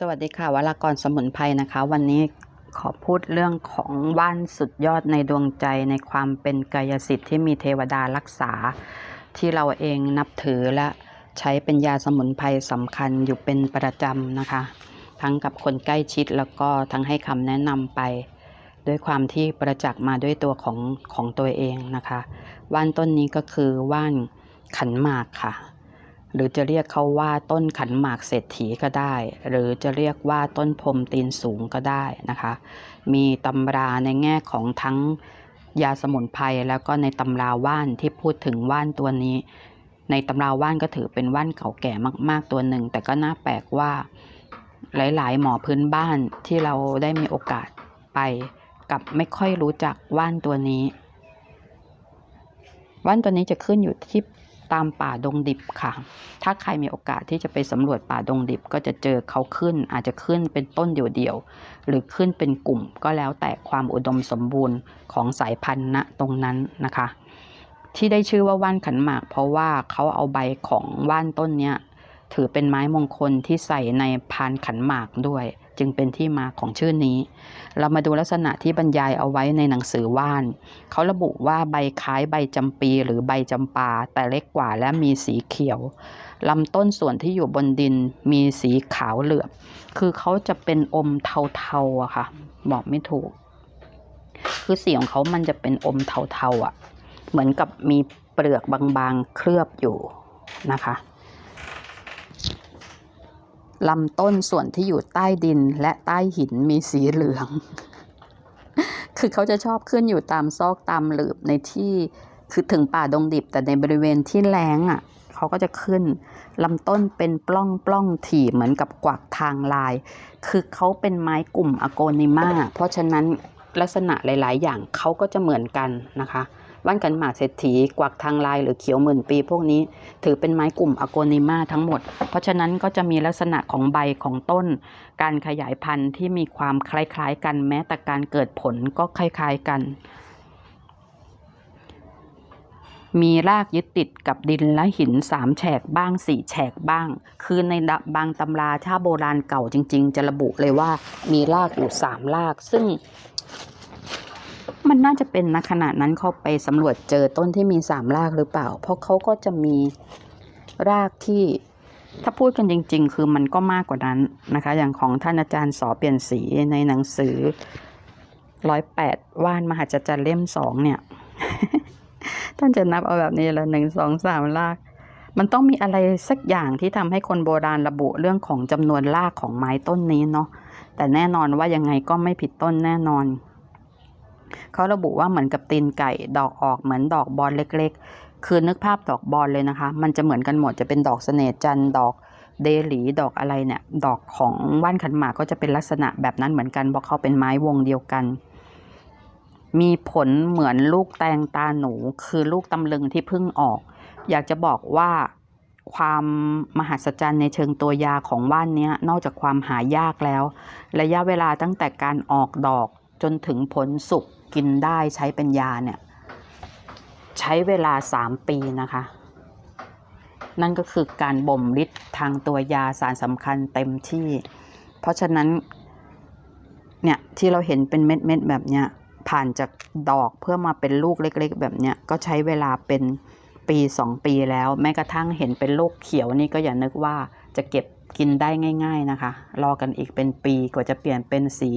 สวัสดีค่ะวรากรสมุนไพรนะคะ วันนี้ขอพูดเรื่องของว่านสุดยอดในดวงใจในความเป็นกายสิทธิ์ที่มีเทวดารักษา ที่เราเองนับถือและใช้เป็นยาสมุนไพรสำคัญอยู่เป็นประจำนะคะ ทั้งกับคนใกล้ชิดแล้วก็ทั้งให้คำแนะนำไป ด้วยความที่ประจักษ์มาด้วยตัวของของตัวเองนะคะ ว่านต้นนี้ก็คือว่านขันหมากค่ะ หรือจะเรียกเขาว่าต้นขันหมากเศรษฐีก็ได้ หรือจะเรียกว่าต้นพรมตีนสูงก็ได้นะคะ มีตำราในแง่ของทั้งยาสมุนไพรแล้วก็ในตำราว่านที่พูดถึงว่านตัวนี้ ในตำราว่านก็ถือเป็นว่านเก่าแก่มาก ๆตัวหนึ่ง แต่ก็น่าแปลกว่าหลาย ๆ หมอพื้นบ้านที่เราได้มีโอกาสไปกับไม่ค่อยรู้จักว่านตัวนี้ ว่านตัวนี้จะขึ้นอยู่ที่ ตามป่าดงดิบค่ะ ถ้าใครมีโอกาสที่จะไปสำรวจป่าดงดิบ ก็จะเจอเขาขึ้น อาจจะขึ้นเป็นต้นเดี่ยวๆ หรือขึ้นเป็นกลุ่ม ก็แล้วแต่ความอุดมสมบูรณ์ของสายพันธุ์ณตรงนั้นนะคะ ที่ได้ชื่อว่าว่านขันหมาก เพราะว่าเขาเอาใบของว่านต้นเนี้ยถือเป็นไม้มงคลที่ใส่ในพานขันหมากด้วย จึงเป็นที่มาของชื่อนี้ เรามาดูลักษณะที่บรรยายเอาไว้ในหนังสือว่าน เขาระบุว่าใบคล้ายใบจำปีหรือใบจำปา แต่เล็กกว่าและมีสีเขียวลำต้นส่วนที่อยู่บนดินมีสีขาวเหลือบ คือเขาจะเป็นอมเทาๆอะค่ะ บอกไม่ถูก คือสีของเขามันจะเป็นอมเทาๆอะเหมือนกับมีเปลือกบางๆเคลือบอยู่นะคะ ลำต้นส่วนที่อยู่ใต้ดินและใต้หินมีสีเหลือง คือเขาจะชอบขึ้นอยู่ตามซอกตามหลืบในที่คือถึงป่าดงดิบแต่ในบริเวณที่แล้งอะเขาก็จะขึ้นลำต้นเป็นปล้องปล้องถี่เหมือนกับกวักทางลาย คือเขาเป็นไม้กลุ่มอโกนิมาเพราะฉะนั้นลักษณะหลาย ๆ อย่างเขาก็จะเหมือนกันนะคะ ว่านกันหมากเศรษฐีกวักทางลายหรือเขียวหมื่นปีพวกนี้ ถือเป็นไม้กลุ่มอโกนิมาทั้งหมด เพราะฉะนั้นก็จะมีลักษณะของใบของต้น การขยายพันธุ์ที่มีความคล้ายๆ กันแม้แต่การเกิดผลก็คล้ายๆกัน มีรากยึดติดกับดินและหินสามแฉกบ้างสี่แฉกบ้าง คือในบางตำราถ้าโบราณเก่าจริง ๆ จะระบุเลยว่ามีรากอยู่สามรากซึ่ง มันน่าจะเป็นณขณะนั้นเขาไปสำรวจเจอต้นที่มีสามรากหรือเปล่า เพราะเขาก็จะมีรากที่ถ้าพูดกันจริง ๆ คือมันก็มากกว่านั้นนะคะ อย่างของท่านอาจารย์สอเปลี่ยนสีในหนังสือร้อยแปดว่านมหัศจรรย์เล่มสองเนี่ย ท่านจะนับเอาแบบนี้ละหนึ่งสองสามราก มันต้องมีอะไรสักอย่างที่ทำให้คนโบราณระบุเรื่องของจำนวนรากของไม้ต้นนี้เนาะแต่แน่นอนว่ายังไงก็ไม่ผิดต้นแน่นอน เขาระบุว่าเหมือนกับตีนไก่ดอกออกเหมือนดอกบอลเล็ก ๆ คือนึกภาพดอกบอลเลยนะคะ มันจะเหมือนกันหมดจะเป็นดอกเสน่ห์จันดอกเดลีดอกอะไรเนี่ย ดอกของว่านขันหมากก็จะเป็นลักษณะแบบนั้นเหมือนกันเพราะเขาเป็นไม้วงเดียวกัน มีผลเหมือนลูกแตงตาหนู คือลูกตำลึงที่เพิ่งออก อยากจะบอกว่าความมหัศจรรย์ในเชิงตัวยาของว่านนี้นอกจากความหายากแล้ว ระยะเวลาตั้งแต่การออกดอก จนถึงผลสุกกินได้ใช้เป็นยาเนี่ย ใช้เวลาสามปีนะคะ นั่นก็คือการบ่มฤทธิ์ทางตัวยาสารสำคัญเต็มที่ เพราะฉะนั้น เนี่ยที่เราเห็นเป็นเม็ดๆแบบเนี้ยผ่านจากดอกเพื่อมาเป็นลูกเล็กๆ แบบเนี้ยก็ใช้เวลาเป็นปีสองปีแล้ว แม้กระทั่งเห็นเป็นลูกเขียวนี่ก็อย่านึกว่าจะเก็บ กินได้ง่าย ๆนะคะ รอกันอีกเป็นปีกว่าจะเปลี่ยนเป็นสี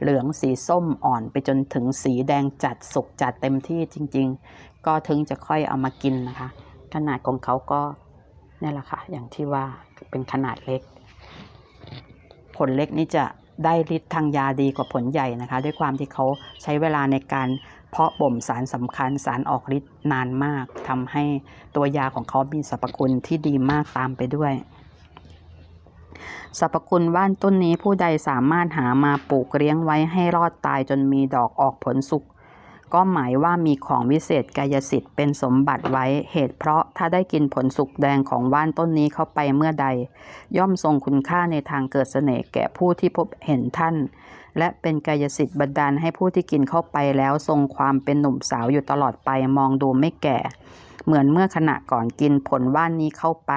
เหลืองสีส้มอ่อนไปจนถึงสีแดงจัดสุกจัดเต็มที่จริง ๆ ก็ถึงจะค่อยเอามากินนะคะ ขนาดของเขาก็นี่แหละค่ะ อย่างที่ว่าเป็นขนาดเล็ก ผลเล็กนี่จะได้ฤทธิ์ทางยาดีกว่าผลใหญ่นะคะ ด้วยความที่เขาใช้เวลาในการเพาะบ่มสารสำคัญสารออกฤทธิ์นานมากทำให้ตัวยาของเขามีสรรพคุณที่ดีมากตามไปด้วย สรรพคุณว่านต้นนี้ผู้ใดสามารถหามาปลูกเลี้ยงไว้ให้รอดตายจนมีดอกออกผลสุกก็หมายว่ามีของวิเศษกายสิทธิ์เป็นสมบัติไว้เหตุเพราะถ้าได้กินผลสุกแดงของว่านต้นนี้เข้าไปเมื่อใด ย่อมทรงคุณค่าในทางเกิดเสน่ห์แก่ผู้ที่พบเห็นท่าน และเป็นกายสิทธิ์บันดาลให้ผู้ที่กินเข้าไปแล้วทรงความเป็นหนุ่มสาวอยู่ตลอดไปมองดูไม่แก่ เหมือนเมื่อขณะก่อนกินผลว่านนี้เข้าไป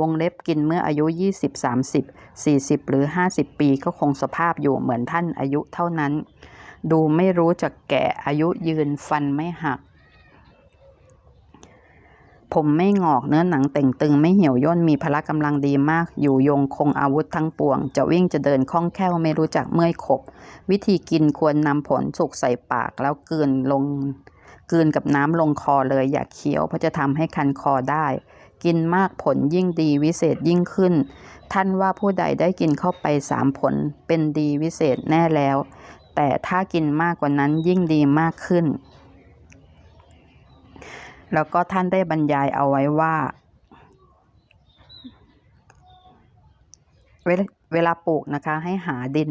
วงเล็บกินเมื่ออายุ 20 30 40 หรือ 50 ปีก็คงสภาพอยู่เหมือนท่านอายุเท่านั้น ดูไม่รู้จักแก่อายุยืนฟันไม่หัก ผมไม่งอกเนื้อหนังเต่งตึงไม่เหี่ยวย่นมีพละกำลังดีมาก อยู่ยงคงอาวุธทั้งปวง จะวิ่งจะเดินคล่องแคล่วไม่รู้จักเมื่อยขบ วิธีกินควรนำผลสุกใส่ปากแล้วกลืนลงกลืนกับน้ำลงคอเลยอย่าเคี้ยวเพราะจะทำให้คันคอได้ กินมากผลยิ่งดีวิเศษยิ่งขึ้น ท่านว่าผู้ใดได้กินเข้าไปสามผลเป็นดีวิเศษแน่แล้ว แต่ถ้ากินมากกว่านั้นยิ่งดีมากขึ้น แล้วก็ท่านได้บรรยายเอาไว้ว่าเวลาเวลาปลูกนะคะให้หาดิน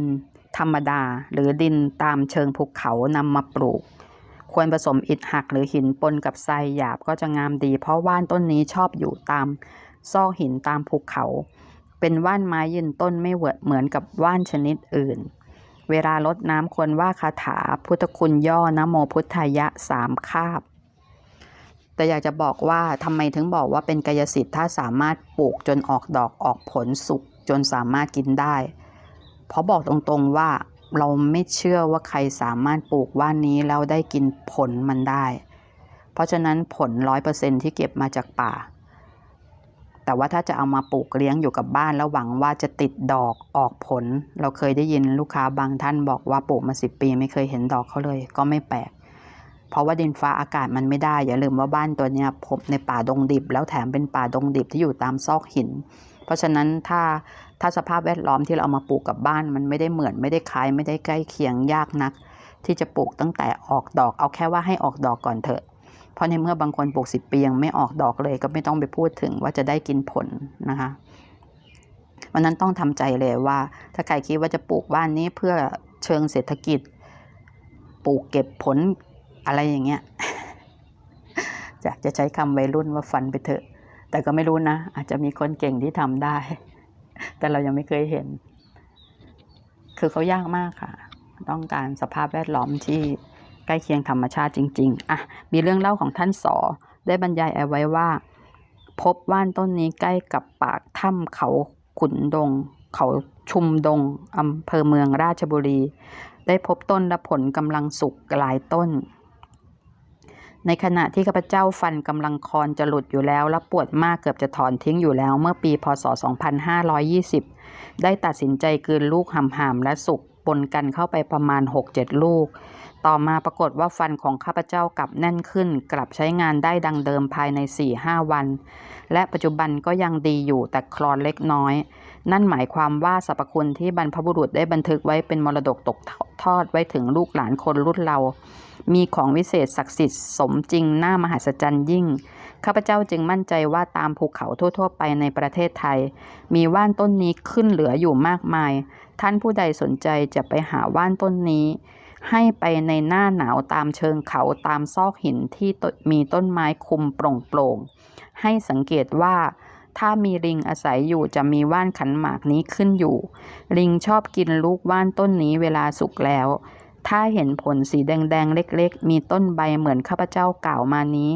ธรรมดาหรือดินตามเชิงภูเขานำมาปลูก ควรผสมอิฐหักหรือหินปนกับทรายหยาบก็จะงามดี เพราะว่านต้นนี้ชอบอยู่ตามซอกหินตามภูเขา เป็นว่านไม้ยืนต้นไม่เหวเหมือนกับว่านชนิดอื่น เวลารดน้ำควรว่าคาถาพุทธคุณย่อนะโมพุทธายะสามคาบ แต่อยากจะบอกว่าทำไมถึงบอกว่าเป็นกายสิทธิ์ถ้าสามารถปลูกจนออกดอกออกผลสุกจนสามารถกินได้ เพราะบอกตรงๆว่า เราไม่เชื่อว่าใครสามารถปลูกว่านนี้แล้วได้กินผลมันได้ เพราะฉะนั้นผลร้อยเปอร์เซ็นที่เก็บมาจากป่า แต่ว่าถ้าจะเอามาปลูกเลี้ยงอยู่กับบ้านแล้วหวังว่าจะติดดอกออกผล เราเคยได้ยินลูกค้าบางท่านบอกว่าปลูกมาสิปี ไม่เคยเห็นดอกเขาเลย ก็ไม่แปลก เพราะว่าดินฟ้าอากาศมันไม่ได้ อย่าลืมว่าบ้านตัวนี้พบในป่าดงดิบ แล้วแถมเป็นป่าดงดิบที่อยู่ตามซอกหิน เพราะฉะนั้นถ้า ถ้าสภาพแวดล้อมที่เราเอามาปลูกกับบ้าน มันไม่ได้เหมือนไม่ได้คล้ายไม่ได้ใกล้เคียงยากนัก ที่จะปลูกตั้งแต่ออกดอกเอาแค่ว่าให้ออกดอกก่อนเถอะเพราะในเมื่อบางคนปลูกสิบปียังไม่ออกดอกเลย ก็ไม่ต้องไปพูดถึงว่าจะได้กินผลนะคะวันนั้นต้องทำใจเลยว่า ถ้าใครคิดว่าจะปลูกบ้านนี้เพื่อเชิงเศรษฐกิจ ปลูกเก็บผลอะไรอย่างเงี้ยจะจะใช้คำวัยรุ่นว่าฟันไปเถอะ แต่ก็ไม่รู้นะ อาจจะมีคนเก่งที่ทำได้ แต่เรายังไม่เคยเห็น คือเขายากมากค่ะ ต้องการสภาพแวดล้อมที่ใกล้เคียงธรรมชาติจริง ๆ อะ มีเรื่องเล่าของท่านสอ ได้บรรยายเอาไว้ว่า พบว่านต้นนี้ใกล้กับปากถ้ำเขาขุนดง เขาชุมดงอำเภอเมืองราชบุรี ได้พบต้นและผลกำลังสุกหลายต้น ในขณะที่ข้าพเจ้าฟันกำลังคอนจะหลุดอยู่แล้ว และปวดมากเกือบจะถอนทิ้งอยู่แล้วเมื่อปีพศ 2520 ได้ตัดสินใจกลืนลูกหำๆและสุกปนกันเข้าไปประมาณ 6-7 ลูก ต่อมาปรากฏว่าฟันของข้าพเจ้ากลับแน่นขึ้น กลับใช้งานได้ดังเดิมภายใน 4-5 วัน และปัจจุบันก็ยังดีอยู่แต่คลอนเล็กน้อย นั่นหมายความว่าสรรพคุณที่บรรพบุรุษได้บันทึกไว้เป็นมรดกตกทอดไว้ถึงลูกหลานคนรุ่นเรา มีของวิเศษศักดิ์สิทธิ์สมจริงหน่ามหัศจรรย์ยิ่ง ข้าพเจ้าจึงมั่นใจว่าตามภูเขาทั่ว ๆ ไปในประเทศไทย มีว่านต้นนี้ขึ้นเหลืออยู่มากมาย ท่านผู้ใดสนใจจะไปหาว่านต้นนี้ ให้ไปในหน้าหนาวตามเชิงเขาตามซอกหินที่มีต้นไม้คุมโปร่งๆให้สังเกตว่า ถ้ามีลิงอาศัยอยู่จะมีว่านขันหมากนี้ขึ้นอยู่ ลิงชอบกินลูกว่านต้นนี้เวลาสุกแล้ว ถ้าเห็นผลสีแดงๆ เล็กๆ มีต้นใบเหมือนข้าพเจ้ากล่าวมานี้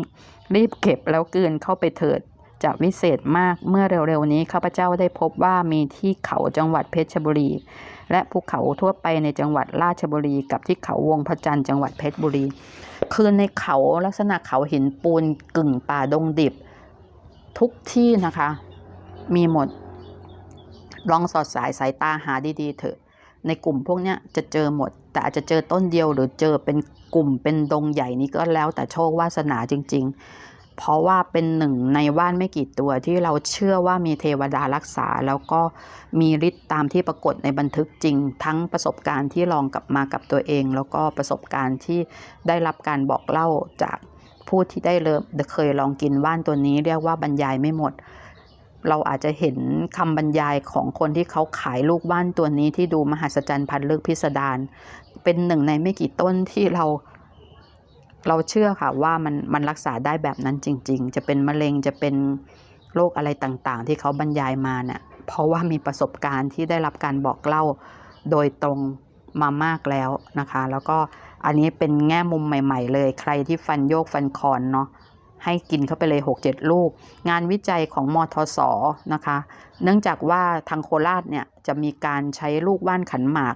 รีบเก็บแล้วกลืนเข้าไปเถิดจะวิเศษมากเมื่อเร็วๆนี้ข้าพเจ้าได้พบว่ามีที่เขาจังหวัดเพชรบุรี และภูเขาทั่วไปในจังหวัดราชบุรี กับที่เขาวงพระจันทร์จังหวัดเพชรบุรี คือในเขาลักษณะเขาหินปูนกึ่งป่าดงดิบ ทุกที่นะคะ มีหมด ลองสอดสายสายตาหาดีๆเถอะ ในกลุ่มพวกเนี้ยจะเจอหมด แต่อาจจะเจอต้นเดียวหรือเจอเป็นกลุ่มเป็นดงใหญ่นี้ก็แล้วแต่โชควาสนาจริง ๆ เพราะว่าเป็นหนึ่งในว่านไม่กี่ตัวที่เราเชื่อว่ามีเทวดารักษา แล้วก็มีฤทธิ์ตามที่ปรากฏในบันทึกจริง ทั้งประสบการณ์ที่ลองกลับมากับตัวเอง แล้วก็ประสบการณ์ที่ได้รับการบอกเล่าจาก ผู้ที่ได้เริ่มเคยลองกินว่านตัวนี้เรียกว่าบรรยายไม่หมด เราอาจจะเห็นคำบรรยายของคนที่เขาขายลูกว่านตัวนี้ที่ดูมหัศจรรย์พันลึกพิสดารเป็นหนึ่งในไม่กี่ต้นที่เรา เราเชื่อค่ะว่ามันมันรักษาได้แบบนั้นจริง ๆ จะเป็นมะเร็งจะเป็นโรคอะไรต่างๆ ที่เขาบรรยายมาเนี่ยเพราะว่ามีประสบการณ์ที่ได้รับการบอกเล่าโดยตรงมามากแล้วนะคะ แล้วก็ อันนี้เป็นแง่มุมใหม่ ๆ เลย ใครที่ฟันโยกฟันคอนเนาะให้กินเข้าไปเลย 6-7 ลูก งานวิจัยของมทศนะคะ เนื่องจากว่าทางโคราชเนี่ยจะมีการใช้ลูกว่านขันหมาก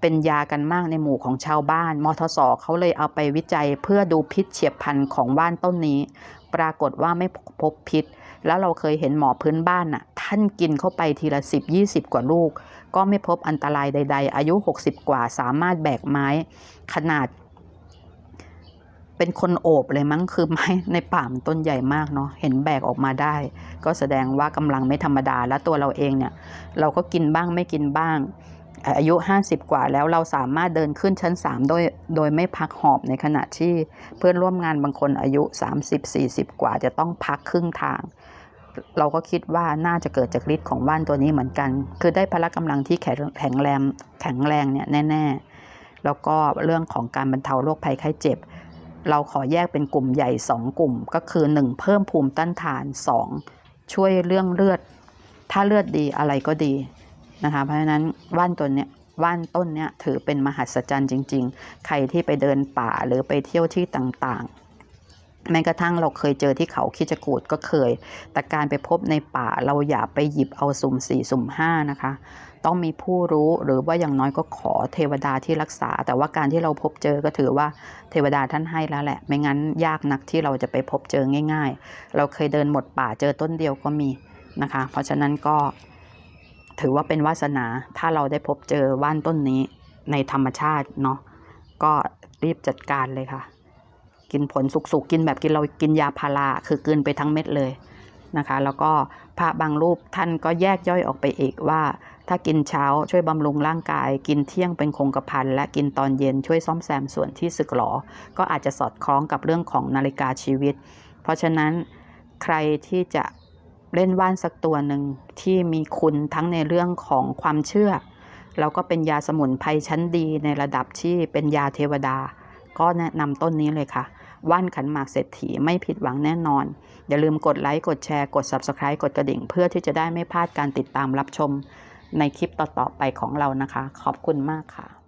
เป็นยากันมากในหมู่ของชาวบ้าน มทศเขาเลยเอาไปวิจัยเพื่อดูพิษเฉียบพันธุ์ของว่านต้นนี้ ปรากฏว่าไม่พบพิษ แล้วเราเคยเห็นหมอพื้นบ้านน่ะ ท่านกินเข้าไปทีละ 10 20 กว่าลูก ก็ไม่พบอันตรายใด ๆ อายุ 60 กว่าสามารถแบกไม้ ขนาด เป็นคนโอบเลยมั้งคือไม้ในป่ามันต้นใหญ่มากเนาะเห็นแบกออกมาได้ ก็แสดงว่ากำลังไม่ธรรมดาและตัวเราเองเนี่ย เราก็กินบ้างไม่กินบ้างอายุ 50 กว่าแล้วเราสามารถเดินขึ้นชั้น 3 โดยโดยไม่พักหอบในขณะที่เพื่อนร่วมงานบางคนอายุ 30-40 กว่าจะต้องพักครึ่งทาง เราก็คิดว่าน่าจะเกิดจากฤทธิ์ของว่านตัวนี้เหมือนกัน คือได้พละกำลังที่แข็งแข็งแรงแข็งแรงเนี่ยแน่ ๆ แล้วก็เรื่องของการบรรเทาโรคภัยไข้เจ็บ เราขอแยกเป็นกลุ่มใหญ่ 2 กลุ่ม ก็คือ 1 เพิ่มภูมิต้านทาน 2 ช่วยเรื่องเลือด ถ้าเลือดดีอะไรก็ดีนะคะเพราะฉะนั้นว่านตัวเนี้ยว่านต้นเนี้ยถือเป็นมหัศจรรย์จริง ๆ ใครที่ไปเดินป่าหรือไปเที่ยวที่ต่างๆ แม้กระทั่งเราเคยเจอที่เขาคิจกูดก็เคย แต่การไปพบในป่าเราอย่าไปหยิบเอาสุ่มสี่สุ่มห้านะคะ ต้องมีผู้รู้หรือว่าอย่างน้อยก็ขอเทวดาที่รักษา แต่ว่าการที่เราพบเจอก็ถือว่าเทวดาท่านให้แล้วแหละ ไม่งั้นยากนักที่เราจะไปพบเจอง่าย ๆ เราเคยเดินหมดป่าเจอต้นเดียวก็มีนะคะ เพราะฉะนั้นก็ถือว่าเป็นวาสนา ถ้าเราได้พบเจอว่านต้นนี้ในธรรมชาติเนาะ ก็รีบจัดการเลยค่ะ กินผลสุกๆกินแบบกินเรากินยาพาราคือกลืนไปทั้งเม็ดเลยนะคะ แล้วก็พระบางรูปท่านก็แยกย่อยออกไปอีกว่า ถ้ากินเช้าช่วยบำรุงร่างกาย กินเที่ยงเป็นคงกระพันและกินตอนเย็นช่วยซ่อมแซมส่วนที่สึกหรอ ก็อาจจะสอดคล้องกับเรื่องของนาฬิกาชีวิต เพราะฉะนั้นใครที่จะเล่นว่านสักตัวหนึ่งที่มีคุณทั้งในเรื่องของความเชื่อ แล้วก็เป็นยาสมุนไพรชั้นดีในระดับที่เป็นยาเทวดา ก็แนะนำต้นนี้เลยค่ะ ว่านขันหมากเศรษฐีไม่ผิดหวังแน่นอน อย่าลืมกดไลค์กดแชร์กด Subscribe กดกระดิ่ง เพื่อที่จะได้ไม่พลาดการติดตามรับชมในคลิปต่อๆไปของเรานะคะ ขอบคุณมากค่ะ